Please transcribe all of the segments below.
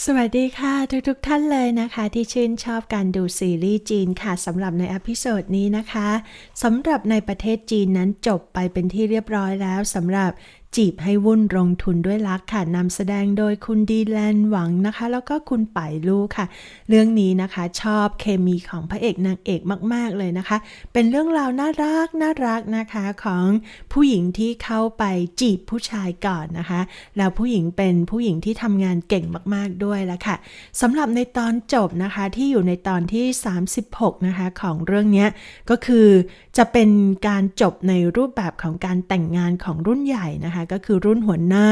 สวัสดีค่ะทุกๆทท่านเลยนะคะ ที่ชื่นชอบการดูซีรีส์จีนค่ะสำหรับในอพิโซดนี้นะคะสำหรับในประเทศจีนนั้นจบไปเป็นที่เรียบร้อยแล้วสำหรับ จีบให้วุ่นลงทุนด้วยรักค่ะนำแสดงโดยคุณดีแลนหวังนะคะ แล้วก็คุณป่ายลูกค่ะ เรื่องนี้นะคะชอบเคมีของพระเอกนางเอกมาก ๆ เลยนะคะ เป็นเรื่องราวน่ารักน่ารักนะคะของผู้หญิงที่เข้าไปจีบผู้ชายก่อนนะคะ แล้วผู้หญิงเป็นผู้หญิงที่ทำงานเก่งมาก ๆ ด้วยล้วค่ะสำหรับในตอนจบนะคะที่อยู่ในตอนที่ 36 นะคะของเรื่องนี้ก็คือจะเป็นการจบในรูปแบบของการแต่งงานของรุ่นใหญ่นะคะก็คือรุ่นหัวหน้า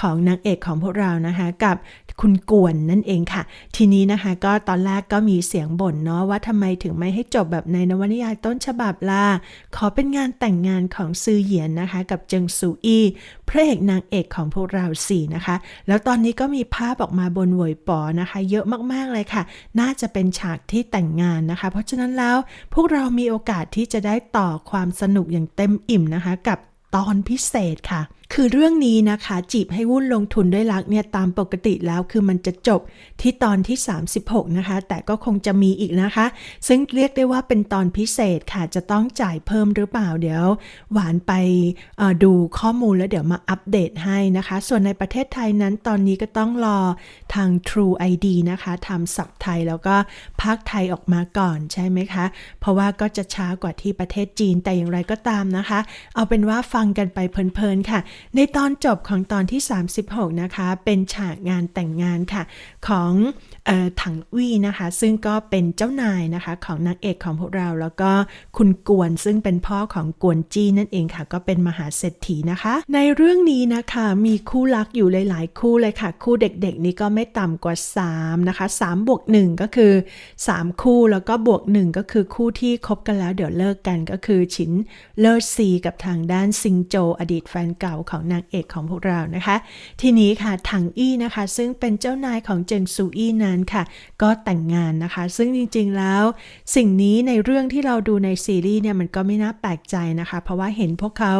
ของนางเอกของพวกเรานะคะกับคุณกวนนั่นเองค่ะ ทีนี้นะคะก็ตอนแรกก็มีเสียงบ่นเนาะว่าทำไมถึงไม่ให้จบแบบในนวนิยายต้นฉบับล่ะขอเป็นงานแต่งงานของซือเหยียนนะคะกับเจิงซูอี้พระเอกนางเอกของพวกเราสี่นะคะ แล้วตอนนี้ก็มีภาพออกมาบนหวยปอนะคะ เยอะมากๆเลยค่ะ น่าจะเป็นฉากที่แต่งงานนะคะ เพราะฉะนั้นแล้วพวกเรามีโอกาสที่จะได้ต่อความสนุกอย่างเต็มอิ่มนะคะ กับ ตอนพิเศษค่ะคือเรื่องนี้นะคะจีบให้วุ่นลงทุนด้วยรักเนี่ยตามปกติแล้วคือมันจะจบที่ตอนที่ 36 นะคะ แต่ก็คงจะมีอีกนะคะ ซึ่งเรียกได้ว่าเป็นตอนพิเศษค่ะจะต้องจ่ายเพิ่มหรือเปล่าเดี๋ยว หวานไปดูข้อมูลแล้วเดี๋ยวมาอัปเดตให้นะคะ ส่วนในประเทศไทยนั้นตอนนี้ก็ต้องรอทาง True ID นะคะทำสับไทยแล้วก็ภาคไทยออกมาก่อนใช่ไหมคะ เพราะว่าก็จะช้ากว่าที่ประเทศจีนแต่อย่างไรก็ตามนะคะ เอาเป็นว่าฟังกันไปเพลินๆค่ะในตอนจบของตอนที่ 36 นะคะ เป็นฉากงานแต่งงานค่ะ ของออถังวี่นะคะ ซึ่งก็เป็นเจ้านายนะคะของนางเอกของพวกเรา แล้วก็คุณกวนซึ่งเป็นพ่อของกวนจี้นั่นเองค่ะ ก็เป็นมหาเศรษฐีนะคะ ในเรื่องนี้นะคะมีคู่รักอยู่หลาย ๆ คู่เลยค่ะ คู่เด็ก ๆ นี้ก็ไม่ต่ำกว่า 3 นะคะ3บวก1ก็คือ 3 คู่แล้วก็บวก 1 ก็คือคู่ที่คบกันแล้วเดี๋ยวเลิกกันก็คือฉินเลิศซีกับทางด้านซิงโจอดีตแฟนเก่าของนางเอกของพวกเรานะคะ ทีนี้ค่ะถังอี้นะคะ ซึ่งเป็นเจ้านายของเจิงซูอี้นั้นค่ะ ก็แต่งงานนะคะ ซึ่งจริงๆแล้ว สิ่งนี้ในเรื่องที่เราดูในซีรีส์เนี่ยมันก็ไม่น่าแปลกใจนะคะ เพราะว่าเห็นพวกเขา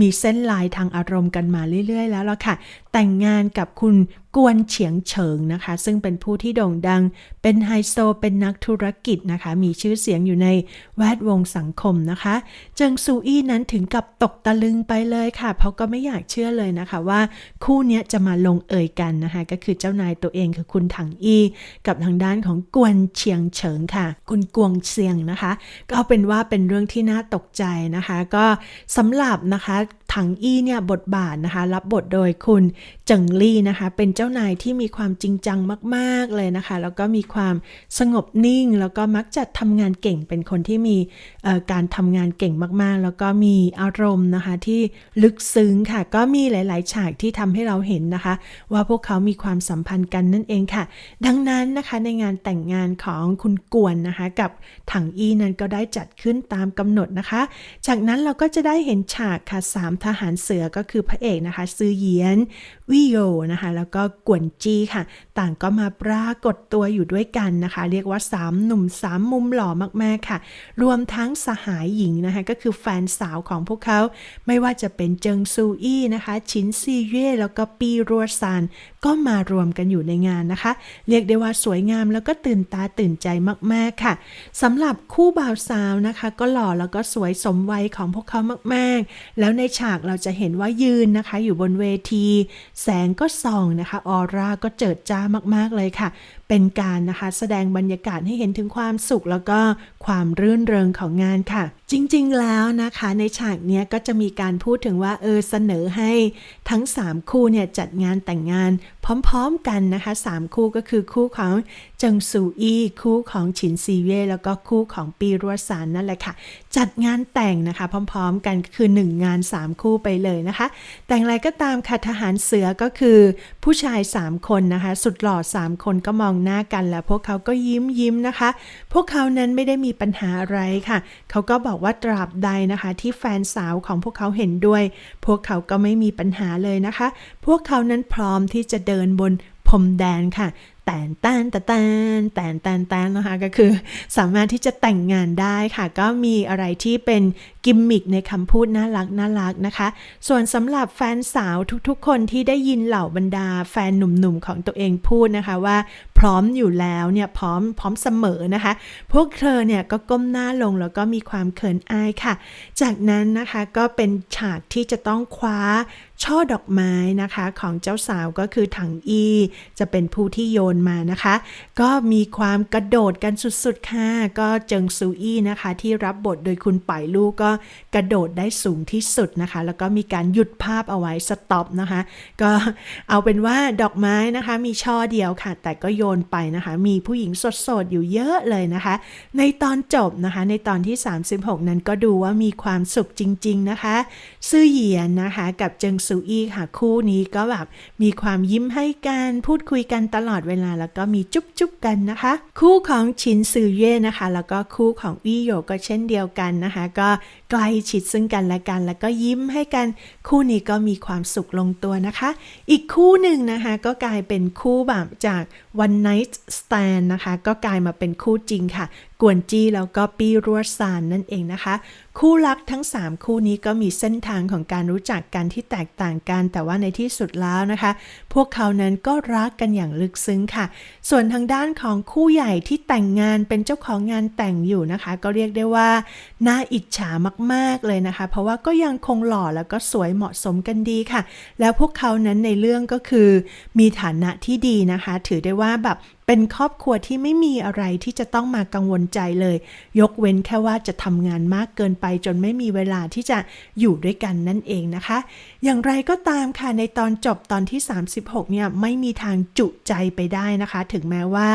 มีเส้นลายทางอารมณ์กันมาเรื่อย ๆ แล้วล่ะค่ะแต่งงานกับคุณกวนเฉียงเฉิงนะคะ ซึ่งเป็นผู้ที่โด่งดัง เป็นไฮโซ เป็นนักธุรกิจนะคะ มีชื่อเสียงอยู่ในแวดวงสังคมนะคะเจิงซูอี้นั้นถึงกับตกตะลึงไปเลยค่ะ เพราะก็ไม่อยากเชื่อเลยนะคะว่าคู่นี้จะมาลงเอยกันนะคะ ก็คือเจ้านายตัวเองคือคุณถังอี้กับทางด้านของกวนเฉียงเฉิงค่ะ คุณกวงเซียงนะคะ ก็เอาเป็นว่าเป็นเรื่องที่น่าตกใจนะคะ ก็สำหรับนะคะถังอี้เนี่ยบทบาทนะคะ รับบทโดยคุณเจิงลี่นะคะ เป็นเจ้านายที่มีความจริงจังมากๆเลยนะคะ แล้วก็มีความสงบนิ่ง แล้วก็มักจะทำงานเก่ง เป็นคนที่มีการทำงานเก่งมากๆ แล้วก็มีอารมณ์นะคะที่ลึกซึ้งค่ะ ก็มีหลายๆ ฉากที่ทำให้เราเห็นนะคะ ว่าพวกเขามีความสัมพันธ์กันนั่นเองค่ะ ดังนั้นนะคะในงานแต่งงานของคุณกวนนะคะ กับถังอี้นั้นก็ได้จัดขึ้นตามกำหนดนะคะ จากนั้นเราก็จะได้เห็นฉากค่ะสามทหารเสือก็คือพระเอกนะคะซือเยียนวิโยนะคะ แล้วก็กวนจีค่ะ ต่างก็มาปรากฏตัวอยู่ด้วยกันนะคะ เรียกว่า 3 หนุ่ม 3 มุมหล่อมาก ๆ ค่ะ รวมทั้งสหายหญิงนะคะ ก็คือแฟนสาวของพวกเขา ไม่ว่าจะเป็นเจิงซูอี้นะคะ ชินซีเย่แล้วก็ปีรัวซานก็มารวมกันอยู่ในงานนะคะ เรียกได้ว่าสวยงามแล้วก็ตื่นตาตื่นใจมาก ๆ ค่ะสำหรับคู่บ่าวสาวนะคะ ก็หล่อแล้วก็สวยสมวัยของพวกเขามาก ๆ แล้วในฉากเราจะเห็นว่ายืนนะคะ อยู่บนเวทีแสงก็ส่องนะคะ ออร่าก็เจิดจ้ามากๆเลยค่ะ เป็นการนะคะแสดงบรรยากาศให้เห็นถึงความสุขแล้วก็ความรื่นเริงของงานค่ะ จริงๆแล้วนะคะ ในฉากนี้ก็จะมีการพูดถึงว่าเออเสนอให้ทั้ง 3 คู่เนี่ยจัดงานแต่งงานพร้อม ๆ กันนะคะ 3 คู่ก็คือคู่ของ เจิงซูอี้คู่ของฉินซีเย่แล้วก็คู่ของปีรัวสานนั่นแหละค่ะ จัดงานแต่งนะคะ พร้อมๆ กันคือ 1 งาน 3 คู่ไปเลยนะคะ แต่งอะไรก็ตามค่ะทหารเสือก็คือผู้ชาย 3 คนนะคะ สุดหล่อ3 คนก็มองหน้ากันแล้วพวกเขาก็ยิ้มยิ้มนะคะ พวกเขานั้นไม่ได้มีปัญหาอะไรค่ะ เขาก็บอกว่าตราบใดนะคะ ที่แฟนสาวของพวกเขาเห็นด้วย พวกเขาก็ไม่มีปัญหาเลยนะคะ พวกเขานั้นพร้อมที่จะเดินบนพรมแดนค่ะ ตนแตนแตนแตนแตนแตนนะคะ ก็คือสามารถที่จะแต่งงานได้ค่ะ ก็มีอะไรที่เป็นกิมมิกในคำพูดน่ารักน่ารักนะคะ ส่วนสำหรับแฟนสาวทุกๆ คนที่ได้ยินเหล่าบรรดาแฟนหนุ่มๆของตัวเองพูดนะคะว่า พร้อมอยู่แล้วเนี่ยพร้อมพร้อมเสมอนะคะ พวกเธอเนี่ยก็ก้มหน้าลงแล้วก็มีความเขินอายค่ะ จากนั้นนะคะก็เป็นฉากที่จะต้องคว้าช่อดอกไม้นะคะของเจ้าสาวก็คือถังอี จะเป็นผู้ที่โยนมานะคะ ก็มีความกระโดดกันสุดๆค่ะก็เจิงซูอี้นะคะ ที่รับบทโดยคุณป่ายลูกก็กระโดดได้สูงที่สุดนะคะ แล้วก็มีการหยุดภาพเอาไว้สต็อปนะคะ ก็เอาเป็นว่าดอกไม้นะคะ มีช่อเดียวค่ะ แต่ก็โยนไปนะคะ มีผู้หญิงสดๆอยู่เยอะเลยนะคะ ในตอนจบนะคะ ในตอนที่ 36 นั้นก็ดูว่ามีความสุขจริง ๆนะคะ ซื่อเหยียนนะคะ กับเจิงซูอี้ค่ะคู่นี้ก็แบบมีความยิ้มให้กันพูดคุยกันตลอดเวลา แล้วก็มีจุ๊บจุ๊บกันนะคะ คู่ของชินซือเย่นะคะ แล้วก็คู่ของอี้โยก็เช่นเดียวกันนะคะ ก็ ใกล้ชิดซึ่งกันและกัน แล้วก็ยิ้มให้กัน คู่นี้ก็มีความสุขลงตัวนะคะ อีกคู่หนึ่งนะคะ ก็กลายเป็นคู่แบบจาก one night stand นะคะ ก็กลายมาเป็นคู่จริงค่ะ กวนจี้แล้วก็ปี้รัวซานนั่นเองนะคะ คู่รักทั้ง 3 คู่นี้ก็มีเส้นทางของการรู้จักกันที่แตกต่างกัน แต่ว่าในที่สุดแล้วนะคะ พวกเขานั้นก็รักกันอย่างลึกซึ้งค่ะ ส่วนทางด้านของคู่ใหญ่ที่แต่งงานเป็นเจ้าของงานแต่งอยู่นะคะ ก็เรียกได้ว่าน่าอิจฉามาก ๆ เลยนะคะ เพราะว่าก็ยังคงหล่อแล้วก็สวยเหมาะสมกันดีค่ะ แล้วพวกเขานั้นในเรื่องก็คือ มีฐานะที่ดีนะคะ ถือได้ว่าแบบ เป็นครอบครัวที่ไม่มีอะไรที่จะต้องมากังวลใจเลย ยกเว้นแค่ว่าจะทำงานมากเกินไปจนไม่มีเวลาที่จะอยู่ด้วยกันนั่นเองนะคะ อย่างไรก็ตามค่ะในตอนจบตอนที่ 36 เนี่ยไม่มีทางจุใจไปได้นะคะ ถึงแม้ว่า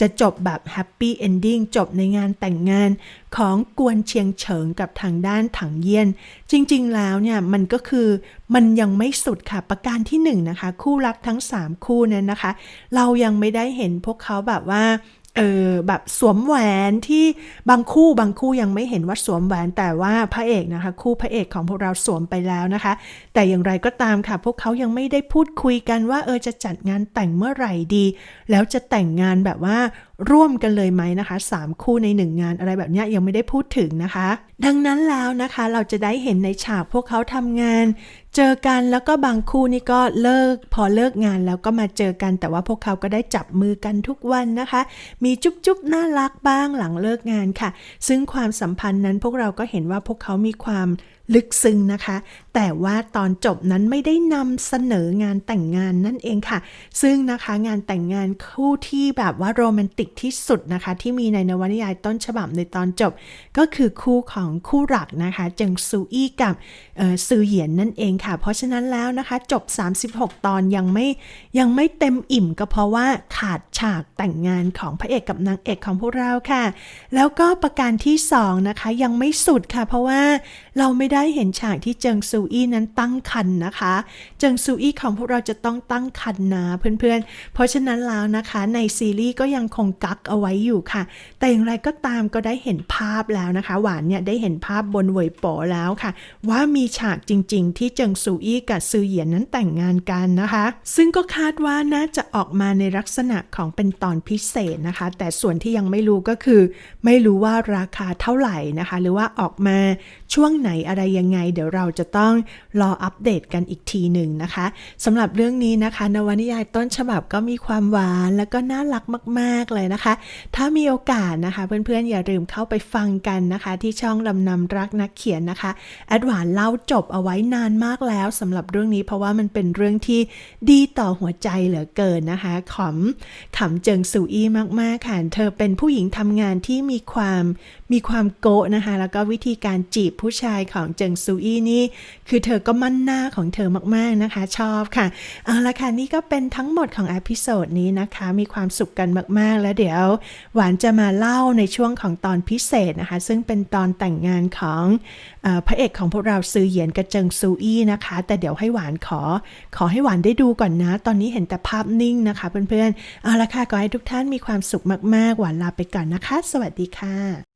จะจบแบบแฮปปี้เอนดิ้งจบในงานแต่งงานของกวนเชียงเฉิงกับทางด้านถังเยี่ยน จริงๆแล้วเนี่ยมันก็คือ มันยังไม่สุดค่ะ ประการที่1นนะคะ คู่รักทั้ง 3 คู่นั้นนะคะ เรายังไม่ได้เห็นพวกเขาแบบว่าเออแบบสวมแหวนที่บางคู่บางคู่ยังไม่เห็นว่าสวมแหวนแต่ว่าพระเอกนะคะ คู่พระเอกของพวกเราสวมไปแล้วนะคะ แต่อย่างไรก็ตามค่ะ พวกเขายังไม่ได้พูดคุยกันว่าเออจะจัดงานแต่งเมื่อไหร่ดี แล้วจะแต่งงานแบบว่าร่วมกันเลยไหมนะคะ 3 คู่ใน 1 งานอะไรแบบนี้ยังไม่ได้พูดถึงนะคะ ดังนั้นแล้วนะคะเราจะได้เห็นในฉากพวกเขาทำงาน เจอกันแล้วก็บางคู่นี่ก็เลิกพอเลิกงานแล้วก็มาเจอกันแต่ว่าพวกเขาก็ได้จับมือกันทุกวันนะคะ มีจุ๊บจุ๊บน่ารักบ้างหลังเลิกงานค่ะ ซึ่งความสัมพันธ์นั้นพวกเราก็เห็นว่าพวกเขามีความ ลึกซึ้งนะคะ แต่ว่าตอนจบนั้นไม่ได้นำเสนองานแต่งงานนั่นเองค่ะ ซึ่งนะคะงานแต่งงานคู่ที่แบบว่าโรแมนติกที่สุดนะคะ ที่มีในนวนิยายต้นฉบับในตอนจบ ก็คือคู่ของคู่หลักนะคะเจิงซูอี้กับซือเหยียนนั่นเองค่ะ เพราะฉะนั้นแล้วนะคะจบ 36 ตอนยังไม่ยังไม่เต็มอิ่มก็เพราะว่าขาดฉากแต่งงานของพระเอกกับนางเอกของพวกเราค่ะ แล้วก็ประการที่2นะคะยังไม่สุดค่ะ เพราะว่าเราไม่ได้ได้เห็นฉากที่เจิงซูอี้นั้นตั้งคันนะคะ เจิงซูอี้ของพวกเราจะต้องตั้งคันนะเพื่อนๆ เพราะฉะนั้นแล้วนะคะในซีรีส์ก็ยังคงกักเอาไว้อยู่ค่ะ แต่อย่างไรก็ตามก็ได้เห็นภาพแล้วนะคะ หวานเนี่ยได้เห็นภาพบนเวยป๋อแล้วค่ะ ว่ามีฉากจริง ๆ ที่เจิงซูอี้กับซือเหยียนนั้นแต่งงานกันนะคะ ซึ่งก็คาดว่าน่าจะออกมาในลักษณะของเป็นตอนพิเศษนะคะ แต่ส่วนที่ยังไม่รู้ก็คือ ไม่รู้ว่าราคาเท่าไหร่นะคะ หรือว่าออกมาช่วงไหนอะไรยังไง เดี๋ยวเราจะต้องรออัปเดตกันอีกทีหนึ่งนะคะสำหรับเรื่องนี้นะคะ นวนิยายต้นฉบับก็มีความหวานแล้วก็น่ารักมาก ๆ เลยนะคะ ถ้ามีโอกาสนะคะ เพื่อนๆอย่าลืมเข้าไปฟังกันนะคะ ที่ช่องลำนำรักนักเขียนนะคะแอดหวานเล่าจบเอาไว้นานมากแล้วสำหรับเรื่องนี้เพราะว่ามันเป็นเรื่องที่ดีต่อหัวใจเหลือเกินนะคะขำขำเจิงซูอี้มากๆค่ะเธอเป็นผู้หญิงทำงานที่มีความ มีความโกะนะคะ แล้วก็วิธีการจีบผู้ชายของเจิงซูอี้นี่ คือเธอก็มั่นหน้าของเธอมากๆนะคะ ชอบค่ะ เอาละค่ะ นี่ก็เป็นทั้งหมดของอพิโซดนี้นะคะ มีความสุขกันมากๆ แล้วเดี๋ยว หวานจะมาเล่าในช่วงของตอนพิเศษนะคะ ซึ่งเป็นตอนแต่งงานของอพระเอกของพวกเราซือเหยียนกับเจิงซูอี้นะคะ แต่เดี๋ยวให้หวานขอ ขอให้หวานได้ดูก่อนนะ ตอนนี้เห็นแต่ภาพนิ่งนะคะเพื่อนๆ เอาละค่ะก็ให้ทุกท่านมีความสุขมากๆ หวานลาไปก่อนนะคะ สวัสดีค่ะ